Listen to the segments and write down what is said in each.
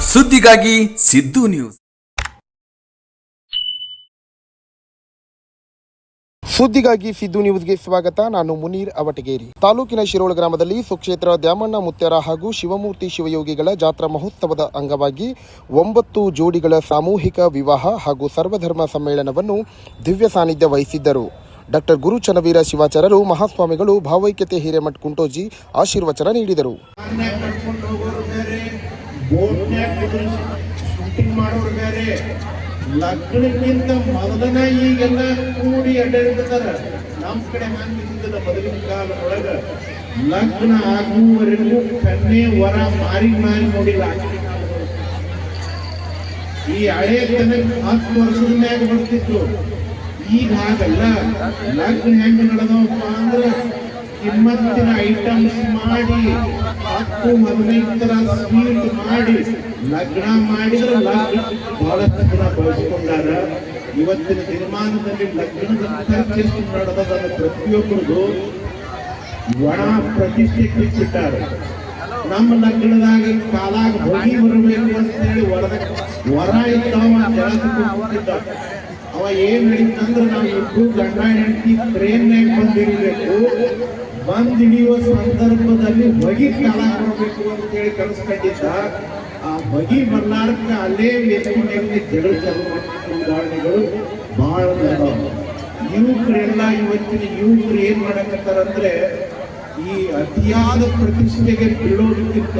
ಸುದ್ದಿಗಾಗಿ ಸಿದ್ದು ನ್ಯೂಸ್. ಸುದ್ದಿಗಾಗಿ ಸಿದ್ದು ನ್ಯೂಸ್ಗೆ ಸ್ವಾಗತ. ನಾನು ಮುನೀರ್ ಅವಟಗೇರಿ. ತಾಲೂಕಿನ ಶಿರೋಳ ಗ್ರಾಮದಲ್ಲಿ ಸುಕ್ಷೇತ್ರ ದ್ಯಾಮಣ್ಣ ಮುತ್ಯರ ಹಾಗೂ ಶಿವಮೂರ್ತಿ ಶಿವಯೋಗಿಗಳ ಜಾತ್ರಾ ಮಹೋತ್ಸವದ ಅಂಗವಾಗಿ ಒಂಬತ್ತು ಜೋಡಿಗಳ ಸಾಮೂಹಿಕ ವಿವಾಹ ಹಾಗೂ ಸರ್ವಧರ್ಮ ಸಮ್ಮೇಳನವನ್ನು ದಿವ್ಯ ಸಾನ್ನಿಧ್ಯ ವಹಿಸಿದ್ದರು. ಡಾಕ್ಟರ್ ಗುರು ಚನ್ನವೀರ ಶಿವಾಚಾರ್ಯರು ಮಹಾಸ್ವಾಮಿಗಳು ಭಾವೈಕ್ಯತೆ ಹಿರೇಮಠ್ ಕುಂಟೋಜಿ ಆಶೀರ್ವಚನ ನೀಡಿದರು. ಲಗ್ನಕ್ಕಿಂತ ಮೊದಲನ ಈಗೆಲ್ಲ ಕೂಡಿ ಅಡ್ಡಾಡ್ತಾರ ನಮ್ಮ ಕಡೆ ಹಂಗಿದ್ದಿಲ್ಲ ಮೊದಲಿನ ಕಾಲದೊಳಗ ಲಗ್ನ ಆಗುವವರೆಗೂ ಕನ್ನೆ ವರ ಮಾರಿ ಮಾರಿ ನೋಡಿಲ್ಲ ಈ ಹಳೆ ತನಕ ಹತ್ತು ವರ್ಷದ ಮ್ಯಾಗ ಬರ್ತಿತ್ತು. ಈಗ ಹಾಗಲ್ಲ ಲಗ್ನ ಹೆಂಗ್ ನಡೆದವಪ್ಪ ಅಂದ್ರೆ ಕಿಮ್ಮತ್ತಿನ ಐಟಮ್ಸ್ ಮಾಡಿ, ಹತ್ತು ಹದಿನೈದು ತರ ಸ್ವೀಟ್ ಮಾಡಿ, ಲಗ್ನ ಮಾಡಿದ್ರೆ ಲಗ್ನ ಬಹಳಷ್ಟು ಜನ ಬಳಸ್ಕೊಂಡಾರ. ಇವತ್ತಿನ ದಿನಮಾನದಲ್ಲಿ ಲಗ್ನದ ಖರ್ಚು ಎಷ್ಟು ನಡೆದದನ್ನು ಪ್ರತಿಯೊಬ್ಬರಿಗೂ ಒಣ ಪ್ರತಿಷ್ಠೆ ಕಿಚ್ಚಿಟ್ಟಾರೆ ನಮ್ಮ ಲಗ್ನದಾಗ ಕಾಲಾಗ ಹೋಗಿ ಬರಬೇಕು ಅಂತ ಹೇಳಿ ವರದ ವರ ಇದ್ದಾವ ಕೂತಿದ್ದ ಅವ ಏನ್ ಹೇಳಿತ್ತಂದ್ರ ನಾವು ಇಬ್ಬರು ಗಂಡ ಹೆಂಡತಿ ಟ್ರೈನ್ಯಾಗ ಬಂದಿರಬೇಕು ಬಂದ್ ಹಿಡಿಯುವ ಸಂದರ್ಭದಲ್ಲಿ ಹೊಗಿ ಕಾಲ ಮಾಡಬೇಕು ಅಂತ ಹೇಳಿ ಕನಸ್ಕೊಂಡಿದ್ದ ಆ ಹೊಗಿ ಬರ್ಲಾರ್ಕ ಅಲ್ಲೇ ವೇದಿಕೆಯಲ್ಲಿ ಜಗಳ ಚಾಲು ಉದಾಹರಣೆಗಳು ಬಹಳ. ಯುವಕರೆಲ್ಲ ಇವತ್ತಿನ ಯುವಕರು ಏನ್ ಮಾಡಕತ್ತಾರಂದ್ರೆ ಈ ಅತಿಯಾದ ಪ್ರತಿಷ್ಠೆಗೆ ಬೀಳೋದಕ್ಕಿಂತ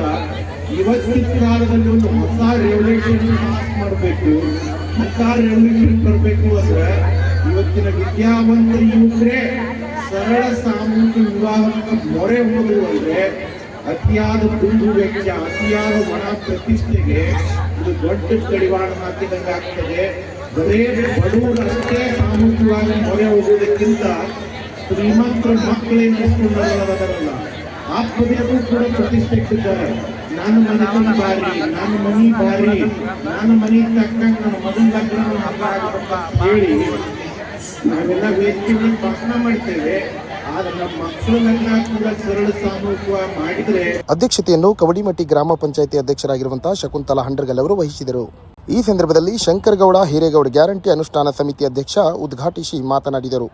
ಇವತ್ತಿನ ಕಾಲದಲ್ಲಿ ಒಂದು ಹೊಸ ರೆವಲ್ಯೂಷನ್ ಪಾಸ್ ಮಾಡಬೇಕು. ಹೊಸ ರೆವಲ್ಯೂಷನ್ ಬರಬೇಕು ಅಂದ್ರೆ ಇವತ್ತಿನ ವಿದ್ಯಾವಂತ ಯುವಕರೇ ಸರಳ ಸಾಮೂಹಿಕ ವಿವಾಹಕ್ಕೆ ಮೊರೆ ಹೋದ್ರು ಅಂದ್ರೆ ಅತಿಯಾದ ಕುಂದು ವೆಚ್ಚ, ಅತಿಯಾದ ಒಣ ಪ್ರತಿಷ್ಠೆಗೆ ಇದು ದೊಡ್ಡ ಕಡಿವಾಣ ಹಾಕಿದಂಗೆ ಆಗ್ತದೆ. ಬರೇ ಬಡವರಷ್ಟೇ ಸಾಮೂಹಿಕವಾಗಿ ಮೊರೆ ಹೋಗುವುದಕ್ಕಿಂತ ಶ್ರೀಮಂತರ ಮಕ್ಕಳೇ ನಡೆಸ್ಕೊಂಡವರಲ್ಲ ಆತ್ಮದೇವರು ಕೂಡ ಪ್ರತಿಷ್ಠಿಸಿದ್ದಾರೆ ನಾನು ಮನೆ ಬಾರಿ ನಾನು ಮನಿ ಬಾರಿ ನಾನು ಮನಿ ತಕ್ಕಂಗೆ ನನ್ನ ಮಗನ ಲಗ್ನ ಆಗಬೇಕ ಹೇಳಿ ನಾವೆಲ್ಲ ವೇದಿಕೆಯಲ್ಲಿ ಭಾಷಣ ಮಾಡ್ತೇವೆ. ಅಧ್ಯಕ್ಷತೆಯನ್ನು ಕವಡಿಮಟ್ಟಿ ಗ್ರಾಮ ಪಂಚಾಯಿತಿ ಅಧ್ಯಕ್ಷರಾಗಿರುವಂತಹ ಶಕುಂತಲಾ ಹಂಡ್ರಗಲ್ ಅವರು ವಹಿಸಿದರು. ಈ ಸಂದರ್ಭದಲ್ಲಿ ಶಂಕರಗೌಡ ಹಿರೇಗೌಡ ಗ್ಯಾರಂಟಿ ಅನುಷ್ಠಾನ ಸಮಿತಿ ಅಧ್ಯಕ್ಷ ಉದ್ಘಾಟಿಸಿ ಮಾತನಾಡಿದರು.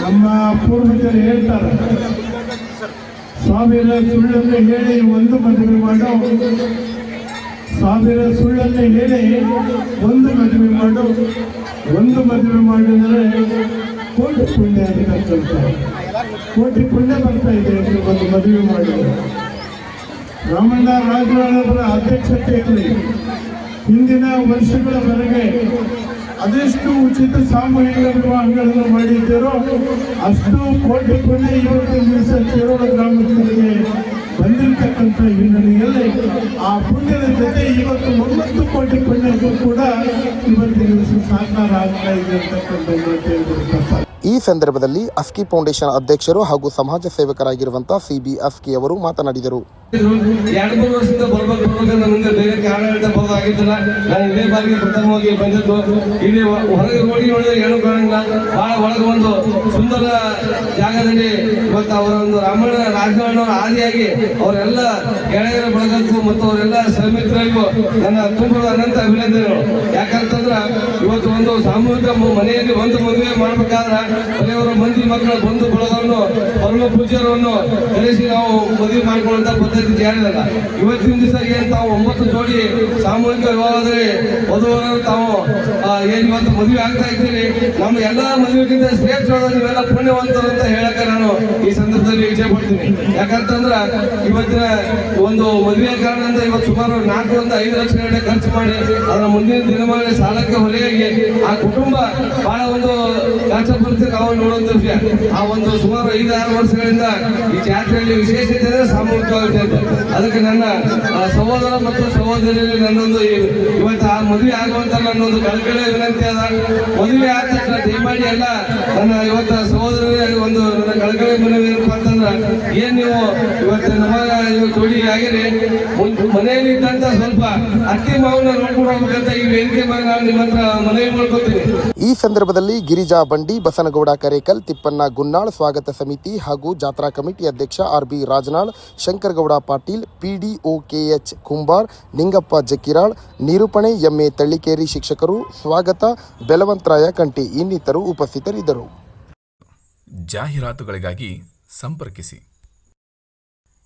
ನಮ್ಮ ಪೂರ್ವಜರು ಹೇಳ್ತಾರೆ. ಸಾವಿರ ಸುಳ್ಳನ್ನು ಹೇಳಿ ಒಂದು ಮದುವೆ ಮಾಡೋ. ಸಾವಿರ ಸುಳ್ಳನ್ನು ಹೇಳಿ ಒಂದು ಮದುವೆ ಮಾಡೋ. ಒಂದು ಮದುವೆ ಮಾಡಿದರೆ ಕೋಟಿ ಪುಣ್ಯ ಅಂತಕ್ಕಂಥ ಕೋಟಿ ಪುಣ್ಯ ಬರ್ತಾ ಇದೆ ಅಂತ ಒಂದು ಮದುವೆ ಮಾಡಿದರೆ. ರಾಮಣ್ಣ ರಾಜವಾಳವರ ಅಧ್ಯಕ್ಷತೆಯಲ್ಲಿ ಹಿಂದಿನ ವರ್ಷಗಳವರೆಗೆ ಅದೆಷ್ಟು ಉಚಿತ ಸಾಮೂಹಿಕ ವಿವಾಹಗಳನ್ನು ಮಾಡಿದ್ದೀರೋ ಅಷ್ಟು ಕೋಟಿ ಪುಣ್ಯ ಇವತ್ತು ಕೇರಳ ಗ್ರಾಮಸ್ಥರಿಗೆ ಬಂದಿರತಕ್ಕಂಥ ಹಿನ್ನೆಲೆಯಲ್ಲಿ ಆ ಪುಣ್ಯದ ಜೊತೆ ಇವತ್ತು ಒಂಬತ್ತು ಕೋಟಿ ಪುಣ್ಯಕ್ಕೂ ಕೂಡ ಇವತ್ತು ದಿವಸ ಸಾಕಾರ ಆಗ್ತಾ ಇದೆ ಅಂತಕ್ಕಂಥ ಸಂದರ್ಭದಲ್ಲಿ ಅಸ್ಕಿ ಫೌಂಡೇಶನ್ ಅಧ್ಯಕ್ಷರು ಹಾಗೂ ಸಮಾಜ ಸೇವಕರಾಗಿರುವಂತಹ ಸಿಬಿ ಅಸ್ಕಿ ಅವರು ಮಾತನಾಡಿದರು. ಎರಡು ಮೂರು ವರ್ಷದಿಂದ ಬಂದಿದ್ದು. ಇಲ್ಲಿ ಹೊರಗೆ ಸುಂದರ ಜಾಗದಲ್ಲಿ ಇವತ್ತು ಅವರ ಒಂದು ರಾಮಣ್ಣ ರಾಜಕಾರಣ ಆದಿಯಾಗಿ ಅವರೆಲ್ಲ ಗೆಳೆಯರ ಬಳಗಕ್ಕೂ ಮತ್ತು ಅವರೆಲ್ಲ ಶ್ರಮಿಕರಿಗೂ ನನ್ನ ತುಂಬ ಅನಂತ ಅಭಿನಂದನೆಗಳು. ಯಾಕಂತಂದ್ರ ಇವತ್ತು ಒಂದು ಸಾಮೂಹಿಕ ಮನೆಯಲ್ಲಿ ಒಂದು ಮದುವೆ ಮಾಡ್ಬೇಕಾದ್ರೆ ಮನೆಯವರ ಮಂದಿ ಮಕ್ಕಳ ಬಂಧು ಬಳಗವನ್ನು ಪರಮ ಪೂಜ್ಯರನ್ನು ಕರೆಸಿ ನಾವು ಮದುವೆ ಮಾಡಿಕೊಳ್ಳುವಂತ ಪದ್ಧತಿ ಜಾರಿಯಲ್ಲ ಇವತ್ತಿನ ದಿವಸ ಏನು ತಾವು ಒಂಬತ್ತು ಜೋಡಿ ಸಾಮೂಹಿಕ ವಿವಾಹದಲ್ಲಿ ವಧುವರನ್ನು ತಾವು ಏನು ಇವತ್ತು ಮದುವೆ ಆಗ್ತಾ ಇದ್ದೀರಿ? ನಮ್ಮ ಎಲ್ಲಾ ಮದುವೆಗಿಂತ ಶ್ರೇಷ್ಠವಾದ ನೀವೆಲ್ಲ ಪುಣ್ಯವಂತರು ಅಂತ ಹೇಳಕ ನಾನು ಈ ಪಡ್ತೀನಿ ಯಾಕಂತಂದ್ರ ಇವತ್ತಿನ ಒಂದು ಮದುವೆ ಕಾರಣದಿಂದ ಇವತ್ತು ಸುಮಾರು ನಾಲ್ಕರಿಂದ ಐದು ಲಕ್ಷ ಗಂಟೆ ಖರ್ಚು ಮಾಡಿ ಅದರ ಮುಂದಿನ ದಿನಮಾನ ಸಾಲಕ್ಕೆ ಹೊರೆಯಾಗಿ ಆ ಕುಟುಂಬ ಬಹಳ ಒಂದು ಕಷ್ಟಪರಿಸ್ಥಿತಿ ನಾವು ನೋಡುವಂತ ವಿಷಯ. ಆ ಒಂದು ಸುಮಾರು ಐದು ಆರು ವರ್ಷಗಳಿಂದ ಈ ಜಾತ್ರೆಯಲ್ಲಿ ವಿಶೇಷತೆ ಅಂದ್ರೆ ಸಾಮೂಹಿಕವಾಗಿ ಅದಕ್ಕೆ ನನ್ನ ಸಹೋದರ ಮತ್ತು ಸಹೋದರಿಯಲ್ಲಿ ನನ್ನೊಂದು ಇವತ್ತು ಆ ಮದುವೆ ಆಗುವಂತ ನನ್ನೊಂದು ಕಳಕಳಿ ವಿನಂತಿ ಅದ. ಮದುವೆ ಆದ ತಕ್ಷಣ ದಯಮಾಡಿ ಎಲ್ಲ ನನ್ನ ಇವತ್ತು ಸಹೋದರ ಒಂದು ನನ್ನ ಕಳಕಳಿ ಮನವಿ ಏನಪ್ಪ ಅಂತಂದ್ರ ಏನ್ ನೀವು ಇವತ್ತು ನಮ್ಮ ಜೋಡಿ ಆಗಿರಿ ಮನೆಯಲ್ಲಿ ಇದ್ದಂತ ಸ್ವಲ್ಪ ಅತ್ತಿ ಮಾವನ್ನ ನೋಡ್ಕೊಂಡು ಹೋಗ್ಬೇಕಂತ ಈ ವೇದಿಕೆ ಮೇಲೆ ನಾನು ನಿಮ್ಮ ಹತ್ರ ಮನವಿ ಮಾಡ್ಕೊತೀನಿ. ಈ ಸಂದರ್ಭದಲ್ಲಿ ಗಿರಿಜಾ ಬಂಡಿ ಬಸನಗೌಡ ಕರೇಕಲ್ ತಿಪ್ಪಣ್ಣ ಗುನ್ನಾಳ್ ಸ್ವಾಗತ ಸಮಿತಿ ಹಾಗೂ ಜಾತ್ರಾ ಕಮಿಟಿ ಅಧ್ಯಕ್ಷ R B Rajanal Shankargouda Patil PDO KH Kumbar Ningappa Jakkiral ನಿರೂಪಣೆ ಎಂಎ ತಳ್ಳಿಕೇರಿ ಶಿಕ್ಷಕರು ಸ್ವಾಗತ ಬೆಲವಂತರಾಯ ಕಂಟಿ ಇನ್ನಿತರು ಉಪಸ್ಥಿತರಿದ್ದರು. ಜಾಹೀರಾತುಗಳಿಗಾಗಿ ಸಂಪರ್ಕಿಸಿ.